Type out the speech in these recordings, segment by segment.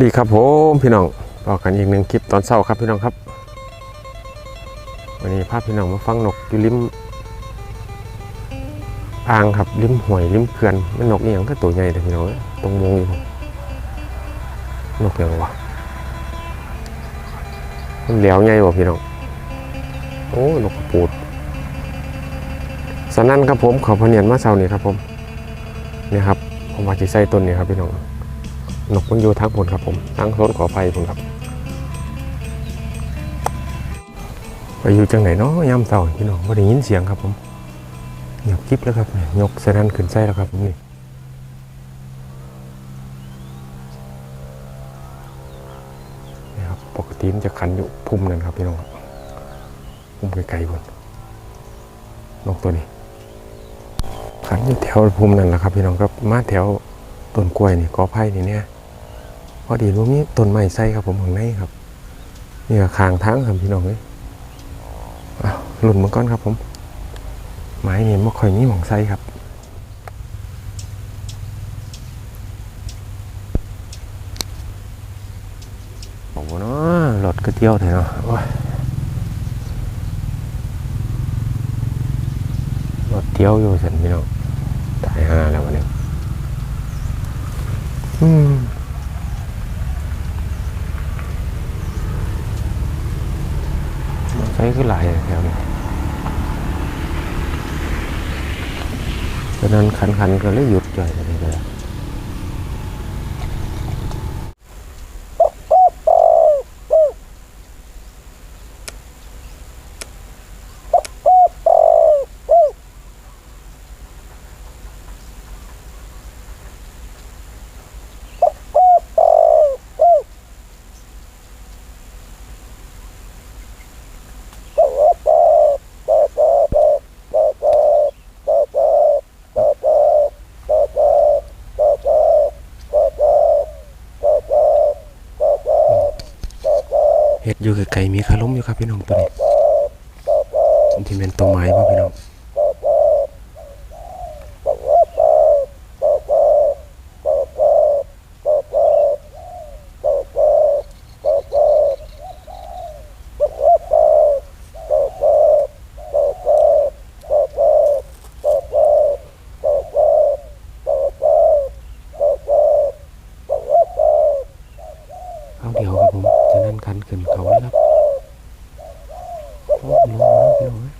ดีครับผมพี่น้องต่อกันอีกหนึ่งคลิปตอนเช้าครับพี่น้องครับ วันนี้พาพพี่น้องมาฟังนกอยู่ริมอ่างครับริมห้วยริมเขื่อนมันนกนี่ยังก็ตัวใหญ่เลยพี่น้องตรงมงอยู่ผมนกยังวะมันเหลียวใหญ่บ่พี่น้องโอ้นกกระปูดสนั่นครับผมขอพเนียนมาเช้านี้ครับผมเนี่ยครับผมว่าจะใส่ต้นนี้ครับพี่น้อง นกมันอยู่ทางบนครับผมทางโซนขอไฟผมครับ ไปอยู่จังไหนเนาะยามเสาพี่น้องไม่ได้ยินเสียงครับผมเงียบกิ๊บแล้วครับเนี่ยกสนั่นขึ้นไส้แล้วครับผมนี่นี่ครับปกติมันจะขันอยู่พุ่มนั่นครับพี่น้องครับพุ่มไกลๆบนนกตัวนี้ขันอยู่แถวพุ่มนั่นแหละครับพี่น้องครับมาแถวต้นกล้วยนี่กอไผ่นี่เนี่ย อดีรู้มีต้นไม้ใส่ครับผมข้างในครับนี่ก็คางทางครับพี่น้องเลยหลุนมาก่อนครับผมไม้นี่ไม่ค่อยมีหมองใส่ครับโอ้โหเนาะรถก็เที่ยวเถอะเนาะโอ้ยรถเที่ยวอยู่สันพี่น้องตายห่าแล้ววันนี้อืม ใช้คือหลายแถวนี้ฉะนั้นขันขันก็เลยหยุดจ่อยอะไรก็ได้เอยู่ไกลๆมีคาล้มอยู่ครับพี่น้องตัวนี้ที่เป็นตัวไม้ป่ะพี่น้องเอาเดียวครับผมฉะนั้นขันขึ้นเขาแล้วครับโอ้ลงมาพี่น้องเอ้ย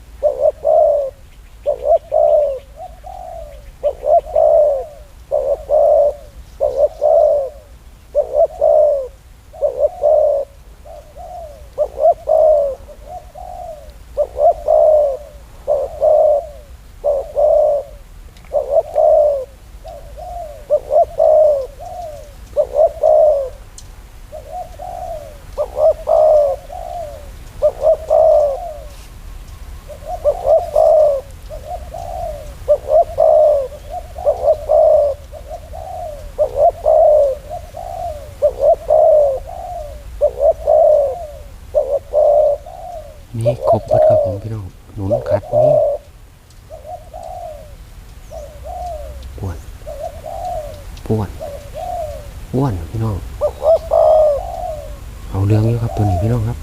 มีครบหมดครับผมพี่น้องหนุนขัดนี่ปวด ปวดอ้วนพี่น้อง เอาเรื่องอยู่ครับตัวนี้พี่น้องครับ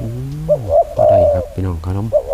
อืมก็ได้ ครับพี่น้องครับ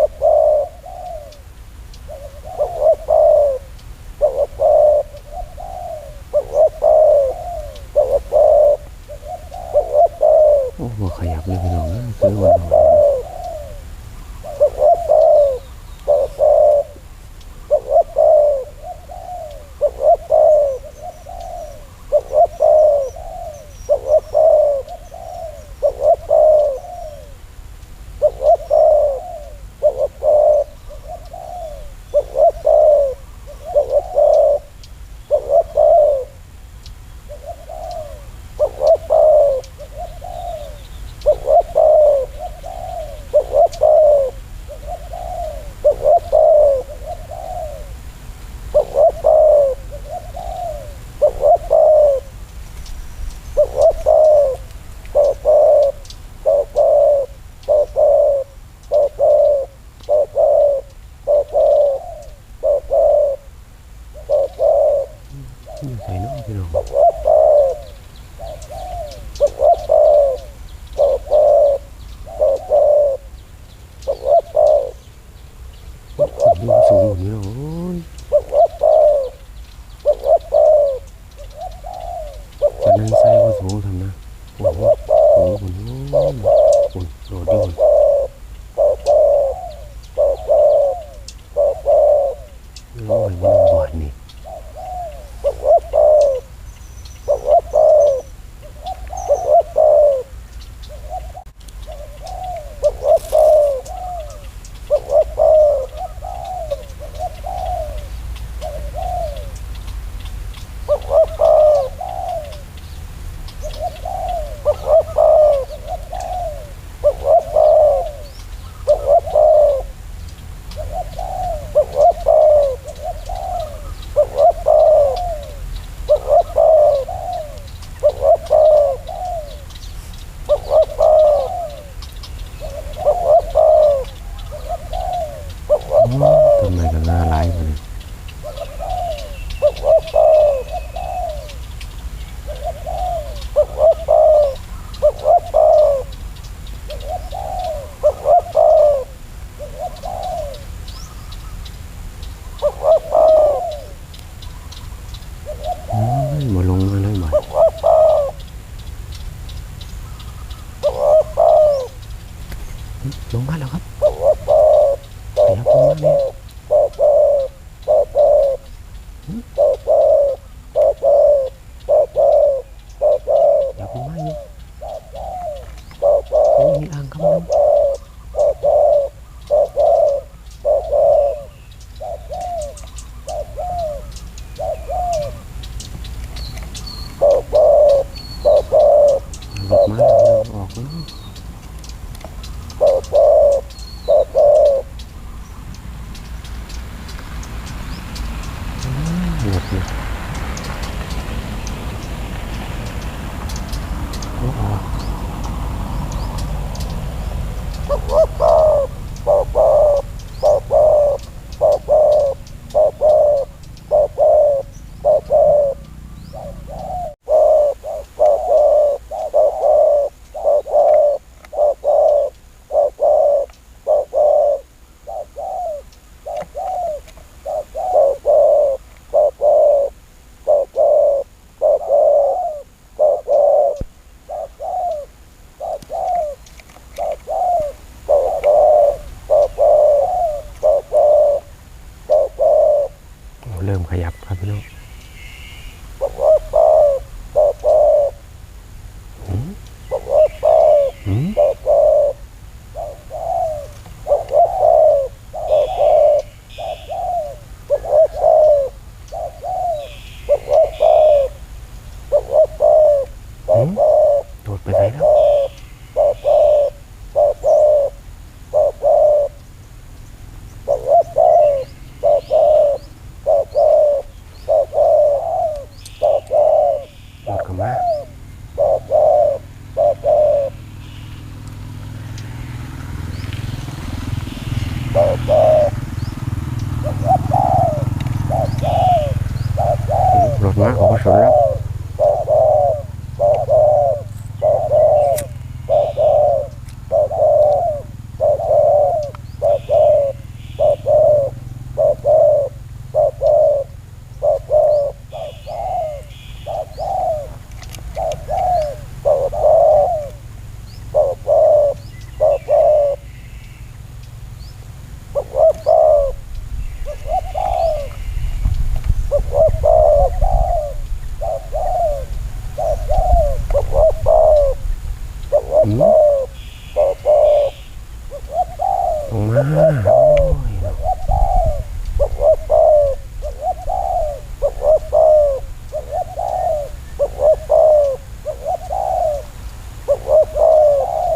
เริ่มขยับครับพี่น้อง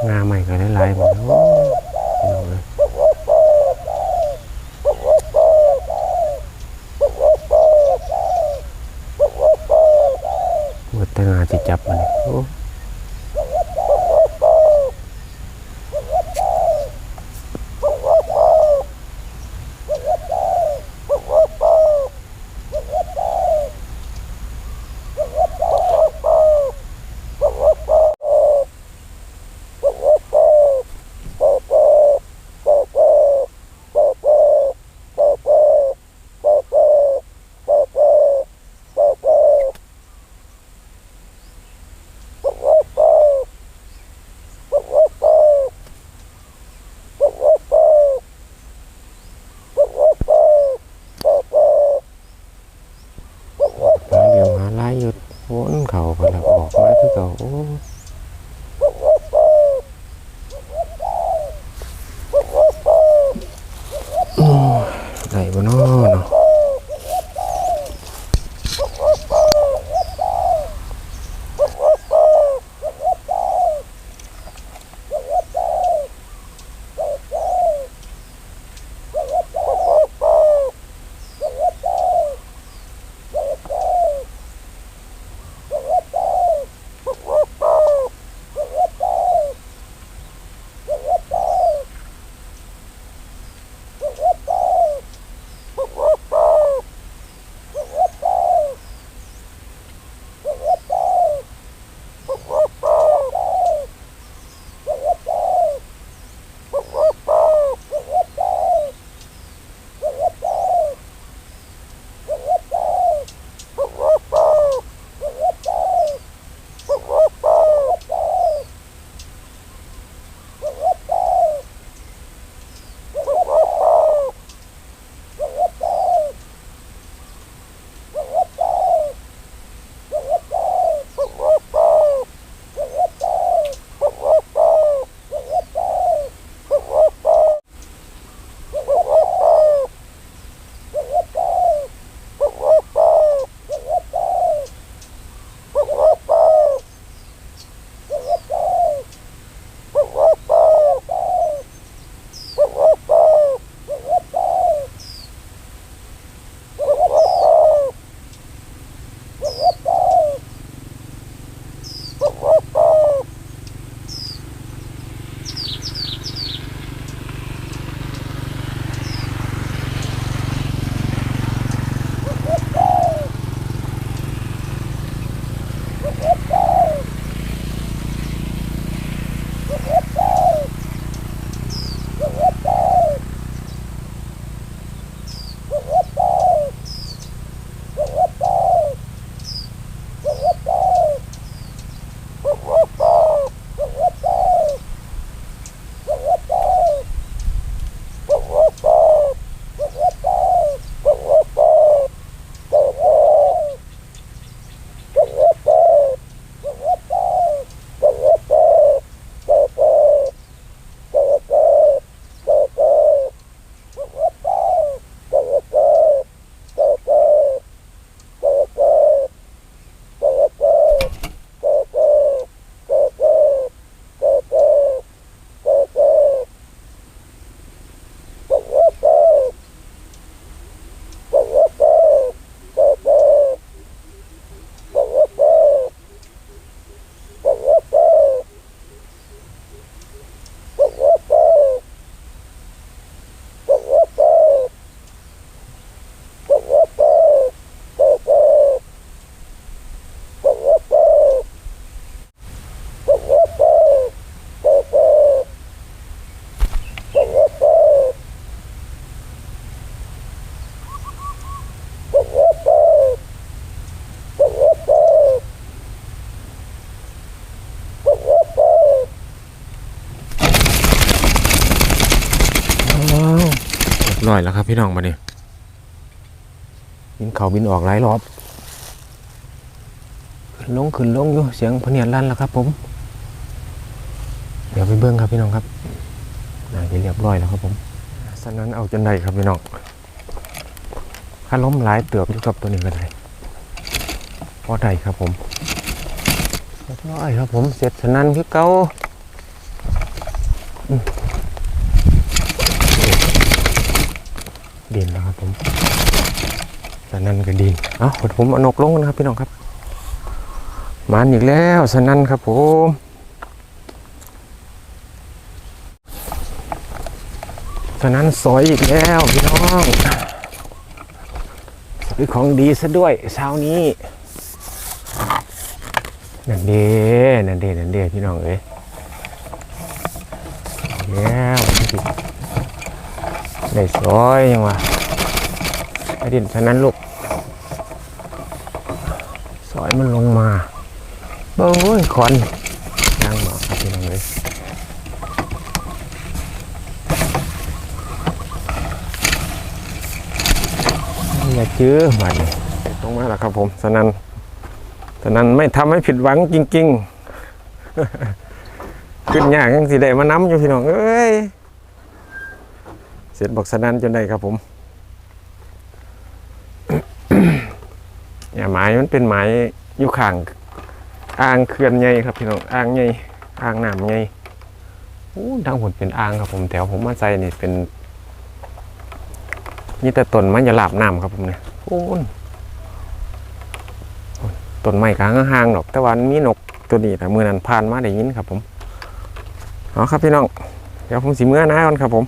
na mày cái để lại mà nó. อยแล้วครับพี่น้องมาเนี่ยบินเขาบินออกหลายรอบขึ้นลงขึ้นลงอยู่เสียงพเนียดลั่นแล้วครับ ผม เดี๋ยวไปเบิ้งครับพี่น้องครับน่าจะเรียบร้อยแล้วครับผมสันนั้นเอาจนได้ครับพี่น้องข้าล้มหลายเตือบอยู่กับตัวนี้ก็ได้พอได้ครับผมเรียบร้อยครับผมเสร็จสนั้นคือเก่าอืมดินแล้วครับผมส นั้นก็ดินเอ้าผมอนกลงนะครับพี่น้องครับมานอีกแล้วสนั้นครับผมฉะนั้นสอยอีกแล้วพี่น้องซื้อของดีซะด้วยเช้านี้นั่นเด้นั่นเด้นั่นเด้พี่น้องเอ้ยแล้วได้สอยยังวะไอ้ดินฉะนั้นลูก อยมันลงมาเบ้ยคอนยางหมอกครับพี่น้องเอ้ยอย่าจื้อมาดิตรงมาแล้วครับผมสนันสนันไม่ทำให้ผิดหวังจริง ๆ ขึ้นยากยังสิได้มาน้ำอยู่พี่น้องเอ้ยเสร็จบอกสนันจนได้ครับผม เนี่ยไมันเป็นไม้อยู่ข้างอ่างเขื่อนใหญ่ครับพี่น้องอ่างใหญ่อ่างน้ำใหญ่โอ้ทางผลเป็นอ่างครับผมแถวผมมาใส่นี่เป็นนี่แต่ต้นไม้ยาลาบน้ำครับผมเนี่ยโอ้นต้นไม้กลางห่างๆหรอกแต่ว่ามีนกตัวนี้แต่มือนั้นผ่านมาได้ยินครับผมเอาครับพี่น้องเดี๋ยวผมสีเมื่อนะก่อนครับผม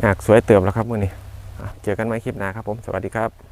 อยากสวยเติมแล้วครับมือนี้อ่เจอกันไหมคลิปหน้าครับผมสวัสดีครับ